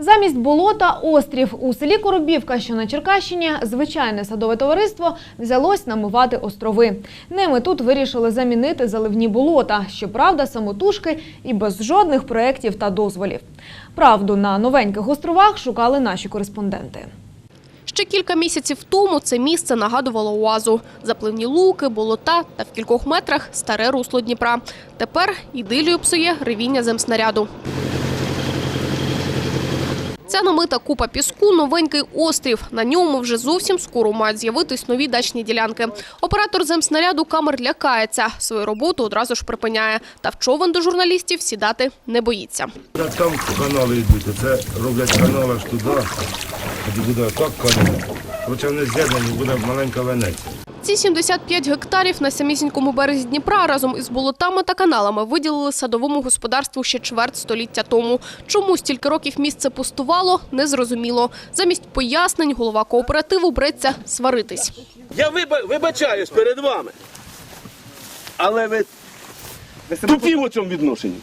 Замість болота острів у селі Коробівка, що на Черкащині, звичайне садове товариство взялось намивати острови. Ними тут вирішили замінити заливні болота, щоправда, самотужки і без жодних проєктів та дозволів. Правду на новеньких островах шукали наші кореспонденти. Ще кілька місяців тому це місце нагадувало оазу. Запливні луки, болота та в кількох метрах старе русло Дніпра. Тепер ідилію псує ревіння земснаряду. Ця намита купа піску – новенький острів. На ньому вже зовсім скоро мають з'явитись нові дачні ділянки. Оператор земснаряду камер лякається. Свою роботу одразу ж припиняє. Та в човен до журналістів сідати не боїться. Там канали йдуть, це роблять канал аж туди, буде так канал. Хоча вони з'єднані, буде маленька Венеція. Ці 75 гектарів на самісінькому березі Дніпра разом із болотами та каналами виділили садовому господарству ще чверть століття тому. Чому стільки років місце пустувало, незрозуміло. Замість пояснень голова кооперативу бреться сваритись. Я виба- вибачаюсь перед вами. Але ви тупі в цьому відношенні.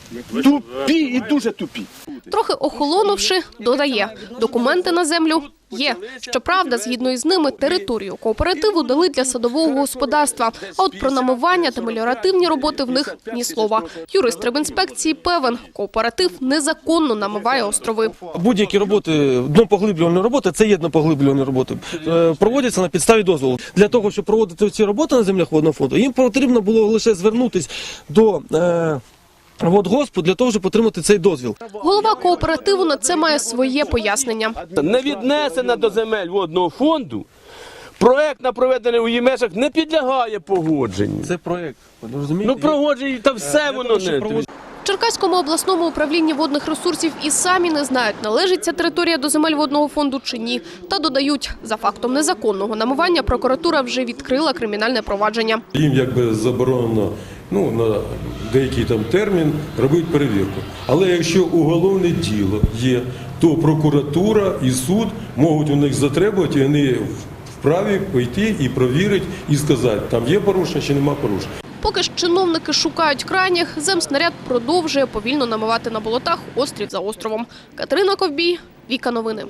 Тупі і дуже тупі. Трохи охолонувши, додає, документи на землю є. Щоправда, згідно із ними, територію кооперативу дали для садового господарства. А от про намивання та меліоративні роботи в них ні слова. Юрист Рибінспекції певен, кооператив незаконно намиває острови. Будь-які роботи, днопоглиблювальні роботи, це є днопоглиблювальні роботи, е, проводяться на підставі дозволу. Для того, щоб проводити ці роботи на землях водного фонду, їм потрібно було лише звернутися до е, водгоспу для того, щоб отримати цей дозвіл. Голова кооперативу на це має своє пояснення. Не віднесена до земель водного фонду. Проект на проведення у її межах не підлягає погодженню. Це проект. Розумієте? Ну погодження, та все воно не. Черкаському обласному управлінні водних ресурсів і самі не знають, належить ця територія до земель водного фонду чи ні. Та додають, за фактом незаконного намивання прокуратура вже відкрила кримінальне провадження. Їм якби заборонено ну, на деякий там термін робити перевірку. Але якщо уголовне діло є, то прокуратура і суд можуть у них затребувати, і вони вправі пойти і провірити, і сказати, там є порушення чи нема порушення. Поки ж чиновники шукають крайніх, земснаряд продовжує повільно намивати на болотах острів за островом. Катерина Ковбій, Віка Новини.